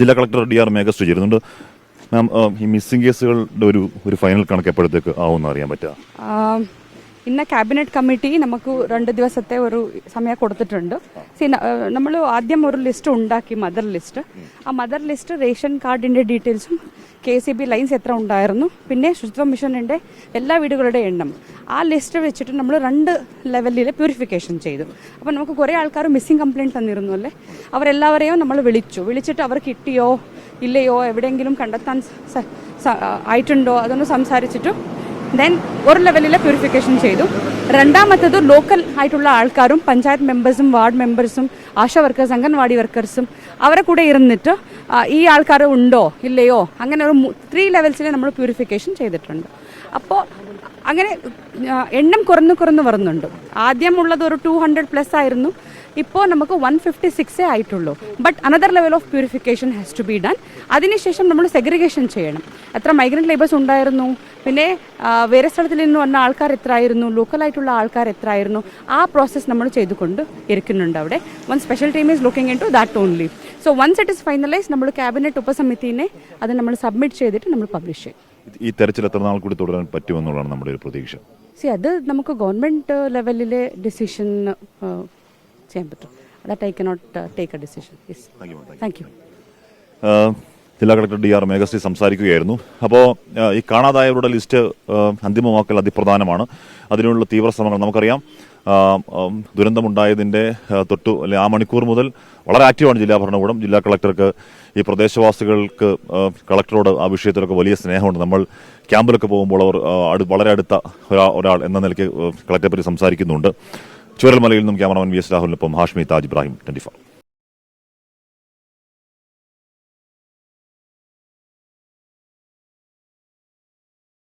ജില്ലാ collector D R മേഘസ്റ്റു ചേരുന്നുണ്ട് മാം ഈ മിസ്സിംഗ് കേസുകളുടെ ഒരു ഒരു ഫൈനൽ കണക്ക് എപ്പോഴത്തേക്ക് ആവുമെന്ന് അറിയാൻ പറ്റുക? ഇന്ന ക്യാബിനറ്റ് കമ്മിറ്റി നമുക്ക് രണ്ട് ദിവസത്തെ ഒരു സമയം കൊടുത്തിട്ടുണ്ട്. നമ്മൾ ആദ്യം ഒരു ലിസ്റ്റ് ഉണ്ടാക്കി മദർ ലിസ്റ്റ്. ആ മദർ ലിസ്റ്റ് റേഷൻ കാർഡിന്റെ ഡീറ്റെയിൽസും കെ സി ബി ലൈൻസ് എത്ര ഉണ്ടായിരുന്നു പിന്നെ ശുചിത്വ മിഷനിന്റെ എല്ലാ വീടുകളുടെ എണ്ണം. ആ ലിസ്റ്റ് വെച്ചിട്ട് നമ്മൾ രണ്ട് ലെവലിൽ പ്യൂരിഫിക്കേഷൻ ചെയ്തു. അപ്പോൾ നമുക്ക് കുറേ ആൾക്കാർ മിസ്സിംഗ് കംപ്ലയിന്റ് തന്നിരുന്നു അല്ലേ? അവരെല്ലാവരെയും നമ്മൾ വിളിച്ചു. വിളിച്ചിട്ട് അവർ കിട്ടിയോ ഇല്ലയോ എവിടെയെങ്കിലും കണ്ടെത്താൻ ആയിട്ടുണ്ടോ അതൊന്ന് സംസാരിച്ചിട്ട് ദെൻ ഒരു ലെവലിലെ പ്യൂരിഫിക്കേഷൻ ചെയ്തു. രണ്ടാമത്തത് ലോക്കൽ ആയിട്ടുള്ള ആൾക്കാരും പഞ്ചായത്ത് മെമ്പേഴ്സും വാർഡ് മെമ്പേഴ്സും ആശാ വർക്കേഴ്സ് അംഗൻവാടി വർക്കേഴ്സും അവരെ കൂടെ ഇരുന്നിട്ട് ഈ ആൾക്കാർ ഉണ്ടോ ഇല്ലയോ അങ്ങനെ ഒരു ത്രീ ലെവൽസിൽ നമ്മൾ പ്യൂരിഫിക്കേഷൻ ചെയ്തിട്ടുണ്ട്. അപ്പോൾ അങ്ങനെ എണ്ണം കുറഞ്ഞു കുറഞ്ഞു വരുന്നുണ്ട്. ആദ്യം ഉള്ളത് ഒരു ടു ഹൺഡ്രഡ് പ്ലസ് ആയിരുന്നു. ഇപ്പോൾ നമുക്ക് വൺ ഫിഫ്റ്റി സിക്സേ ആയിട്ടുള്ളൂ. But another level of purification has to be done അതിനുശേഷം നമ്മൾ സെഗ്രിഗേഷൻ ചെയ്യണം. എത്ര മൈഗ്രന്റ് ലേബേഴ്സ് ഉണ്ടായിരുന്നു? പിന്നെ വേറെ സ്ഥലത്തിൽ നിന്ന് വന്ന ആൾക്കാർ എത്ര ആയിരുന്നു ലോക്കലായിട്ടുള്ള ആൾക്കാർ എത്ര ആയിരുന്നു ആ പ്രോസസ്സ് നമ്മൾ ചെയ്തുകൊണ്ട് ഇരിക്കുന്നുണ്ട് അവിടെ. One special team is looking into that only so once it is finalise നമ്മൾ ക്യാബിനറ്റ് ഉപസമിതിനെ അത് നമ്മൾ സബ്മിറ്റ് ചെയ്തിട്ട് നമ്മൾ പബ്ലിഷ് ചെയ്യും. ഈ തെരച്ചിൽ എത്ര നാൾ കൂടി തുടരാൻ പറ്റുമെന്നുള്ളതാണ് നമ്മുടെ ഒരു പ്രതീക്ഷ. സി അത് നമുക്ക് ഗവൺമെന്റ് ലെവലിലെ ഡിസിഷൻ ചെയ്യാൻ പറ്റും. That I cannot take a decision. Thank you ജില്ലാ കളക്ടർ ഡി ആർ മേഘശ്രീ സംസാരിക്കുകയായിരുന്നു. അപ്പോൾ ഈ കാണാതായവരുടെ ലിസ്റ്റ് അന്തിമമാക്കൽ അതിപ്രധാനമാണ്. അതിനുള്ള തീവ്ര ശ്രമങ്ങൾ നമുക്കറിയാം. ദുരന്തമുണ്ടായതിന്റെ തൊട്ടു അല്ലെ ആ മണിക്കൂർ മുതൽ വളരെ ആക്റ്റീവാണ് ജില്ലാ ഭരണകൂടം. ജില്ലാ കളക്ടർക്ക് ഈ പ്രദേശവാസികൾക്ക് കളക്ടറോട് ആ വിഷയത്തിലൊക്കെ വലിയ സ്നേഹമുണ്ട്. നമ്മൾ ക്യാമ്പിലൊക്കെ പോകുമ്പോൾ അവർ വളരെ അടുത്ത ഒരാ- ഒരാൾ എന്ന നിലയ്ക്ക് കളക്ടറെ പറ്റി സംസാരിക്കുന്നുണ്ട്. ചുരൽമലയിൽ നിന്നും ക്യാമറമാൻ വി എസ് രാഹുലിനൊപ്പം ഹാഷ്മി താജ് ഇബ്രാഹിം ട്വന്റി